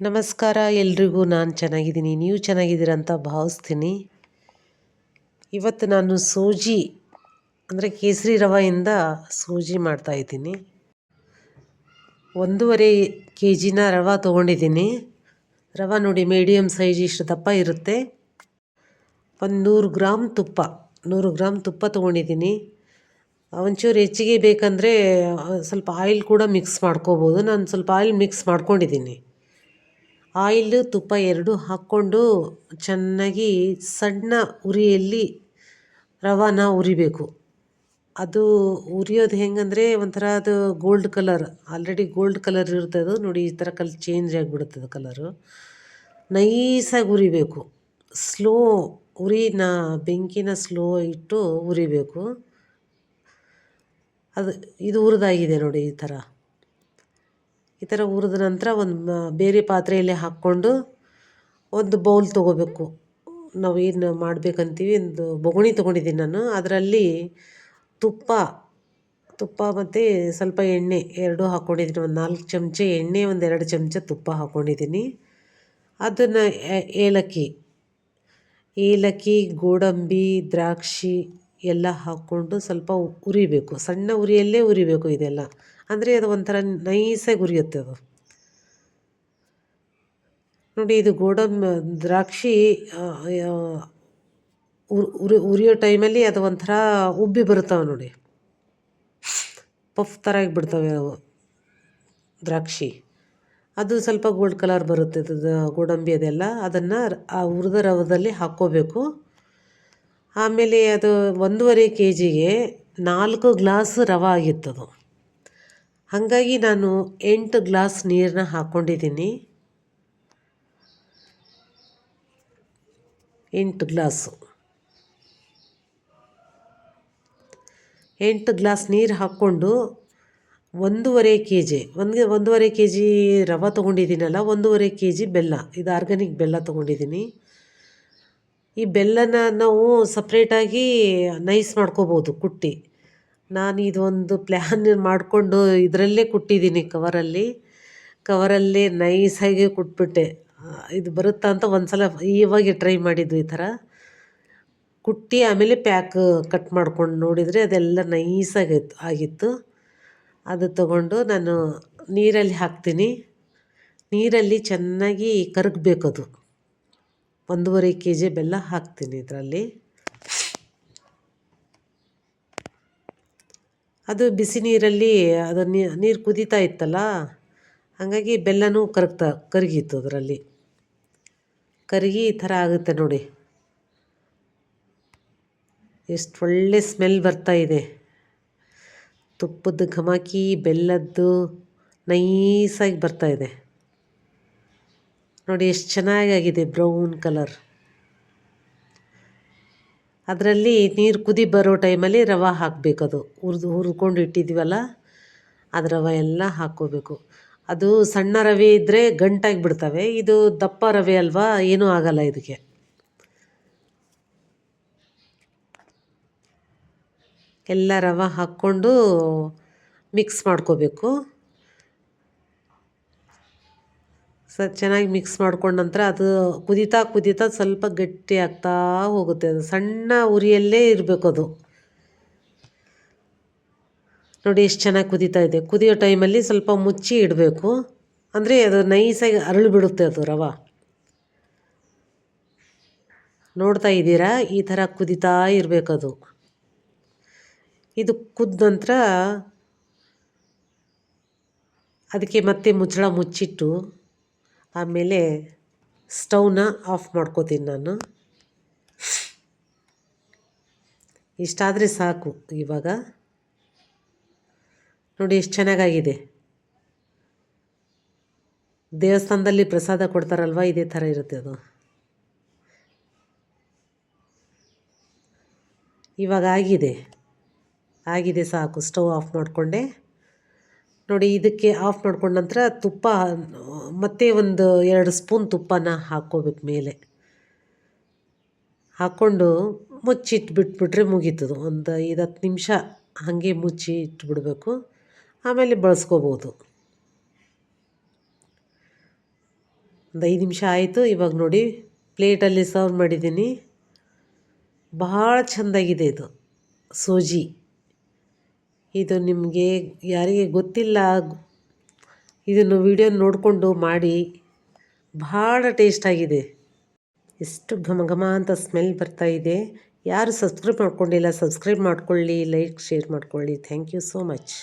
ನಮಸ್ಕಾರ, ಎಲ್ರಿಗೂ ನಾನು ಚೆನ್ನಾಗಿದ್ದೀನಿ. ನೀವು ಚೆನ್ನಾಗಿದ್ದೀರ ಅಂತ ಭಾವಿಸ್ತೀನಿ. ಇವತ್ತು ನಾನು ಸೂಜಿ, ಅಂದರೆ ಕೇಸರಿ ರವೆಯಿಂದ ಸೂಜಿ ಮಾಡ್ತಾಯಿದ್ದೀನಿ ಒಂದೂವರೆ ಕೆ ಜಿನ ರವೆ ತೊಗೊಂಡಿದ್ದೀನಿ. ರವೆ ನೋಡಿ ಮೀಡಿಯಮ್ ಸೈಜ್ ಇಷ್ಟು ದಪ್ಪ ಇರುತ್ತೆ. ಒಂದು ನೂರು ಗ್ರಾಮ್ ತುಪ್ಪ, ನೂರು ಗ್ರಾಮ್ ತುಪ್ಪ ತೊಗೊಂಡಿದ್ದೀನಿ. ಒಂಚೂರು ಹೆಚ್ಚಿಗೆ ಬೇಕಂದರೆ, ಸ್ವಲ್ಪ ಆಯಿಲ್ ಕೂಡ ಮಿಕ್ಸ್ ಮಾಡ್ಕೋಬೋದು. ನಾನು ಸ್ವಲ್ಪ ಆಯಿಲ್ ಮಿಕ್ಸ್ ಮಾಡ್ಕೊಂಡಿದ್ದೀನಿ. ಆಯಿಲ್ ತುಪ್ಪ ಎರಡು ಹಾಕ್ಕೊಂಡು ಚೆನ್ನಾಗಿ ಸಣ್ಣ ಉರಿಯಲ್ಲಿ ರವಾನ ಉರಿಬೇಕು. ಅದು ಉರಿಯೋದು ಹೆಂಗಂದರೆ ಒಂಥರ ಅದು gold colour, already gold colour ಇರ್ತದೆ. ನೋಡಿ, ಈ ಥರ ಕಲ್ ಚೇಂಜ್ ಆಗಿಬಿಡುತ್ತೆ ಕಲರು. ನೈಸಾಗಿ ಉರಿಬೇಕು. ಸ್ಲೋ, ಉರಿನ ಬೆಂಕಿನ ಸ್ಲೋ ಇಟ್ಟು ಉರಿಬೇಕು. ಅದು, ಇದು ಉರಿದಾಗಿದೆ ನೋಡಿ ಈ ಥರ. ಈ ಥರ ಹುರಿದ ನಂತರ ಒಂದು ಬೇರೆ ಪಾತ್ರೆಯಲ್ಲಿ ಹಾಕ್ಕೊಂಡು ಒಂದು ಬೌಲ್ ತೊಗೋಬೇಕು. ನಾವು ಏನು ಮಾಡಬೇಕಂತೀವಿ, ಒಂದು ಬೊಗುಣಿ ತೊಗೊಂಡಿದ್ದೀನಿ ನಾನು. ಅದರಲ್ಲಿ ತುಪ್ಪ ತುಪ್ಪ ಮತ್ತು ಸ್ವಲ್ಪ ಎಣ್ಣೆ ಎರಡೂ ಹಾಕ್ಕೊಂಡಿದ್ದೀನಿ ಒಂದು ನಾಲ್ಕು ಚಮಚ ಎಣ್ಣೆ, ಒಂದು ಎರಡು ಚಮಚ ತುಪ್ಪ ಹಾಕ್ಕೊಂಡಿದ್ದೀನಿ ಅದನ್ನು ಏಲಕ್ಕಿ ಏಲಕ್ಕಿ, ಗೋಡಂಬಿ, ದ್ರಾಕ್ಷಿ ಎಲ್ಲ ಹಾಕ್ಕೊಂಡು ಸ್ವಲ್ಪ ಉರಿಬೇಕು. ಸಣ್ಣ ಉರಿಯಲ್ಲೇ ಉರಿಬೇಕು ಇದೆಲ್ಲ. ಅಂದರೆ ಅದು ಒಂಥರ ನೈಸಾಗಿ ಉರಿಯುತ್ತೆ ಅದು. ನೋಡಿ ಇದು ಗೋಡಂಬಿ ದ್ರಾಕ್ಷಿ ಉರಿ ಉರಿಯೋ ಟೈಮಲ್ಲಿ ಅದು ಒಂಥರ ಉಬ್ಬಿ ಬರುತ್ತವೆ ನೋಡಿ. ಪಫ್ ಥರ ಆಗಿಬಿಡ್ತವೆ ಅವು ದ್ರಾಕ್ಷಿ. ಅದು ಸ್ವಲ್ಪ ಗೋಲ್ಡ್ ಕಲರ್ ಬರುತ್ತೆ ಗೋಡಂಬಿ ಅದೆಲ್ಲ. ಅದನ್ನು ಆ ಹುರಿದ ರವದಲ್ಲಿ ಹಾಕ್ಕೋಬೇಕು. ಆಮೇಲೆ ಅದು ಒಂದೂವರೆ ಕೆ ಜಿಗೆ ನಾಲ್ಕು ಗ್ಲಾಸ್ ರವೆ ಆಗಿತ್ತದು. ಹಾಗಾಗಿ ನಾನು ಎಂಟು ಗ್ಲಾಸ್ ನೀರನ್ನ ಹಾಕ್ಕೊಂಡಿದ್ದೀನಿ ಎಂಟು ಗ್ಲಾಸು. ಎಂಟು ಗ್ಲಾಸ್ ನೀರು ಹಾಕ್ಕೊಂಡು ಒಂದೂವರೆ ಕೆ ಜಿ ಒಂದು ಒಂದೂವರೆ ಕೆ ಜಿ ರವೆ ತೊಗೊಂಡಿದ್ದೀನಲ್ಲ, ಒಂದೂವರೆ ಕೆ ಜಿ ಬೆಲ್ಲ, ಇದು ಆರ್ಗ್ಯಾನಿಕ್ ಬೆಲ್ಲ ತೊಗೊಂಡಿದ್ದೀನಿ. ಈ ಬೆಲ್ಲನ ನಾವು ಸಪ್ರೇಟಾಗಿ ನೈಸ್ ಮಾಡ್ಕೋಬೋದು, ಕುಟ್ಟಿ. ನಾನು ಇದೊಂದು ಪ್ಲ್ಯಾನ್ ಮಾಡಿಕೊಂಡು ಇದರಲ್ಲೇ ಕುಟ್ಟಿದ್ದೀನಿ ಕವರಲ್ಲಿ ಕವರಲ್ಲೇ ನೈಸಾಗಿ ಕುಟ್ಬಿಟ್ಟೆ. ಇದು ಬರುತ್ತಾ ಅಂತ ಒಂದು ಸಲ ಇವಾಗೆ ಟ್ರೈ ಮಾಡಿದ್ದು ಈ ಥರ. ಕುಟ್ಟಿ ಆಮೇಲೆ ಪ್ಯಾಕ್ ಕಟ್ ಮಾಡ್ಕೊಂಡು ನೋಡಿದರೆ ಅದೆಲ್ಲ ನೈಸಾಗಿತ್ತು ಆಗಿತ್ತು. ಅದು ತಗೊಂಡು ನಾನು ನೀರಲ್ಲಿ ಹಾಕ್ತೀನಿ. ನೀರಲ್ಲಿ ಚೆನ್ನಾಗಿ ಕರಗಬೇಕದು. ಒಂದೂವರೆ ಕೆ ಜಿ ಬೆಲ್ಲ ಹಾಕ್ತೀನಿ ಇದರಲ್ಲಿ. ಅದು ಬಿಸಿ ನೀರಲ್ಲಿ ಅದು ನೀರು ಕುದೀತಾ ಇತ್ತಲ್ಲ, ಹಾಗಾಗಿ ಬೆಲ್ಲನೂ ಕರಗ್ತಾ ಕರಗಿತ್ತು ಅದರಲ್ಲಿ. ಕರಗಿ ಈ ಥರ ಆಗುತ್ತೆ ನೋಡಿ. ಎಷ್ಟು ಒಳ್ಳೆ ಸ್ಮೆಲ್ ಬರ್ತಾ ಇದೆ. ತುಪ್ಪದ ಘಮಾಕಿ, ಬೆಲ್ಲದ್ದು ನೈಸಾಗಿ ಬರ್ತಾ ಇದೆ. ನೋಡಿ, ಎಷ್ಟು ಚೆನ್ನಾಗಾಗಿದೆ ಬ್ರೌನ್ ಕಲರ್. ಅದರಲ್ಲಿ ನೀರು ಕುದಿ ಬರೋ ಟೈಮಲ್ಲಿ ರವೆ ಹಾಕಬೇಕದು. ಹುರಿದು, ಹುರ್ಕೊಂಡು ಇಟ್ಟಿದ್ದೀವಲ್ಲ ಅದು ರವೆ ಎಲ್ಲ ಹಾಕ್ಕೋಬೇಕು. ಅದು ಸಣ್ಣ ರವೆ ಇದ್ದರೆ ಗಂಟಾಗಿ ಬಿಡ್ತವೆ. ಇದು ದಪ್ಪ ರವೆ ಅಲ್ವಾ, ಏನೂ ಆಗಲ್ಲ ಇದಕ್ಕೆ ಎಲ್ಲ ರವೆ ಹಾಕ್ಕೊಂಡು ಮಿಕ್ಸ್ ಮಾಡ್ಕೋಬೇಕು. ಸ ಚೆನ್ನಾಗಿ ಮಿಕ್ಸ್ ಮಾಡ್ಕೊಂಡ ನಂತರ ಅದು ಕುದೀತಾ ಕುದಿತಾ ಸ್ವಲ್ಪ ಗಟ್ಟಿ ಆಗ್ತಾ ಹೋಗುತ್ತೆ. ಅದು ಸಣ್ಣ ಉರಿಯಲ್ಲೇ ಇರಬೇಕು ಅದು. ನೋಡಿ ಎಷ್ಟು ಚೆನ್ನಾಗಿ ಕುದೀತಾ ಇದೆ. ಕುದಿಯೋ ಟೈಮಲ್ಲಿ ಸ್ವಲ್ಪ ಮುಚ್ಚಿ ಇಡಬೇಕು. ಅಂದರೆ ಅದು ನೈಸಾಗಿ ಅರಳು ಬಿಡುತ್ತೆ ಅದು ರವ. ನೋಡ್ತಾ ಇದ್ದೀರಾ? ಈ ಥರ ಕುದೀತಾ ಇರಬೇಕದು. ಇದು ಕುದ್ದ ನಂತರ ಅದಕ್ಕೆ ಮತ್ತೆ ಮುಚ್ಚಳ ಮುಚ್ಚಿಟ್ಟು ಆಮೇಲೆ ಸ್ಟವ್ನ ಆಫ್ ಮಾಡ್ಕೋತೀನಿ ನಾನು. ಇಷ್ಟಾದರೆ ಸಾಕು ಇವಾಗ. ನೋಡಿ ಎಷ್ಟು ಚೆನ್ನಾಗಾಗಿದೆ. ದೇವಸ್ಥಾನದಲ್ಲಿ ಪ್ರಸಾದ ಕೊಡ್ತಾರಲ್ವ, ಇದೇ ಥರ ಇರುತ್ತೆ ಅದು. ಇವಾಗ ಆಗಿದೆ. ಆಗಿದೆ ಸಾಕು, ಸ್ಟವ್ ಆಫ್ ಮಾಡಿಕೊಂಡೆ. ನೋಡಿ, ಇದಕ್ಕೆ ಆಫ್ ಮಾಡ್ಕೊಂಡ ನಂತರ ತುಪ್ಪ, ಮತ್ತೆ ಒಂದು ಎರಡು ಸ್ಪೂನ್ ತುಪ್ಪನ ಹಾಕ್ಕೋಬೇಕು ಮೇಲೆ. ಹಾಕ್ಕೊಂಡು ಮುಚ್ಚಿಟ್ಬಿಟ್ಬಿಟ್ರೆ ಮುಗೀತದು. ಒಂದು ಐದು ಹತ್ತು ನಿಮಿಷ ಹಾಗೆ ಮುಚ್ಚಿ ಇಟ್ಬಿಡಬೇಕು ಆಮೇಲೆ ಬಳಸ್ಕೋಬೋದು. ಒಂದು ಐದು ನಿಮಿಷ ಆಯಿತು. ಇವಾಗ ನೋಡಿ, ಪ್ಲೇಟಲ್ಲಿ ಸರ್ವ್ ಮಾಡಿದ್ದೀನಿ. ಭಾಳ ಚೆಂದಾಗಿದೆ ಇದು. ಸೂಜಿ. ಇದು ನಿಮಗೆ ಯಾರಿಗೆ ಗೊತ್ತಿಲ್ಲ, ಇದನ್ನು ವಿಡಿಯೋ ನೋಡಿಕೊಂಡು ಮಾಡಿ, ಭಾಳ ಟೇಸ್ಟಾಗಿದೆ ಎಷ್ಟು ಘಮ ಘಮ ಅಂತ ಸ್ಮೆಲ್ ಬರ್ತಾ ಇದೆ. ಯಾರು ಸಬ್ಸ್ಕ್ರೈಬ್ ಮಾಡ್ಕೊಂಡಿಲ್ಲ ಸಬ್ಸ್ಕ್ರೈಬ್ ಮಾಡ್ಕೊಳ್ಳಿ ಲೈಕ್ ಶೇರ್ ಮಾಡ್ಕೊಳ್ಳಿ. Thank you so much